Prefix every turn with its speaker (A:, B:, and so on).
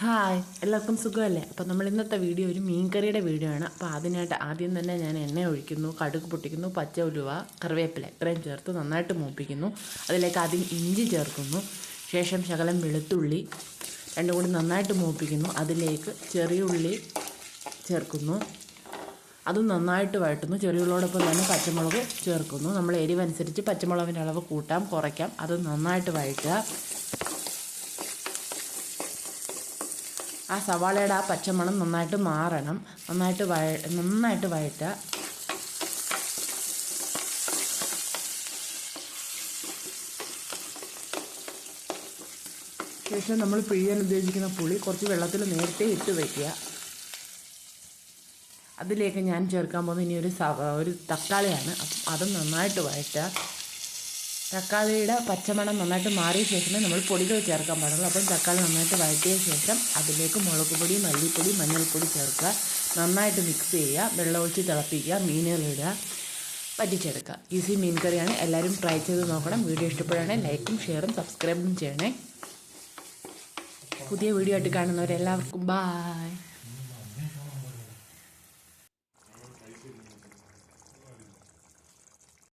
A: Hi എല്ലാവർക്കും സുഖമല്ലേ? അപ്പോൾ നമ്മൾ ഇന്നത്തെ വീഡിയോ ഒരു മീൻകറിയുടെ വീഡിയോ ആണ്. അപ്പോൾ അതിനായിട്ട് ആദ്യം തന്നെ ഞാൻ എണ്ണ ഒഴിക്കുന്നു കടുക് പൊട്ടിക്കുന്നു പച്ച ഉലുവ കറിവേപ്പില ഇത്രയും ചേർത്ത് നന്നായിട്ട് മൂപ്പിക്കുന്നു. അതിലേക്ക് ആദ്യം ഇഞ്ചി ചേർക്കുന്നു. ശേഷം ശകലം വെളുത്തുള്ളി രണ്ടും കൂടി നന്നായിട്ട് മൂപ്പിക്കുന്നു. അതിലേക്ക് ചെറിയ ഉള്ളി ചേർക്കുന്നു. അതും നന്നായിട്ട് വഴറ്റുന്നു. ചെറിയുള്ളോടൊപ്പം തന്നെ പച്ചമുളക് ചേർക്കുന്നു. നമ്മൾ എരിവനുസരിച്ച് പച്ചമുളകിന്റെ അളവ് കൂട്ടാം കുറയ്ക്കാം. അത് നന്നായിട്ട് വഴറ്റുക. ആ സവാളയുടെ ആ പച്ചമണം നന്നായിട്ട് മാറണം. നന്നായിട്ട് വഴ നന്നായിട്ട് വഴറ്റുക ശേഷം നമ്മൾ പിഴിയാൻ ഉദ്ദേശിക്കുന്ന പുളി കുറച്ച് വെള്ളത്തിൽ നേരത്തെ ഇട്ട് വയ്ക്കുക. അതിലേക്ക് ഞാൻ ചേർക്കാൻ പോകുന്ന ഇനി ഒരു സവ ഒരു തക്കാളിയാണ്. അതും നന്നായിട്ട് വഴറ്റുക. തക്കാളിയുടെ പച്ചമണം നന്നായിട്ട് മാറിയ ശേഷമേ നമ്മൾ പൊടികൾ ചേർക്കാൻ പാടുള്ളൂ. അപ്പം തക്കാളി നന്നായിട്ട് വഴറ്റിയ ശേഷം അതിലേക്ക് മുളക് പൊടി മല്ലിപ്പൊടി മഞ്ഞൾപ്പൊടി ചേർക്കുക. നന്നായിട്ട് മിക്സ് ചെയ്യുക. വെള്ളമൊഴിച്ച് തിളപ്പിക്കുക. മീനുകളിടുക പറ്റിച്ചെടുക്കുക ഈസി മീൻ കറിയാണ്. എല്ലാവരും ട്രൈ ചെയ്ത് നോക്കണം. വീഡിയോ ഇഷ്ടപ്പെടുകയാണെങ്കിൽ ലൈക്കും ഷെയറും സബ്സ്ക്രൈബും ചെയ്യണേ. പുതിയ വീഡിയോ ആയിട്ട് കാണുന്നവരെല്ലാവർക്കും ബായ്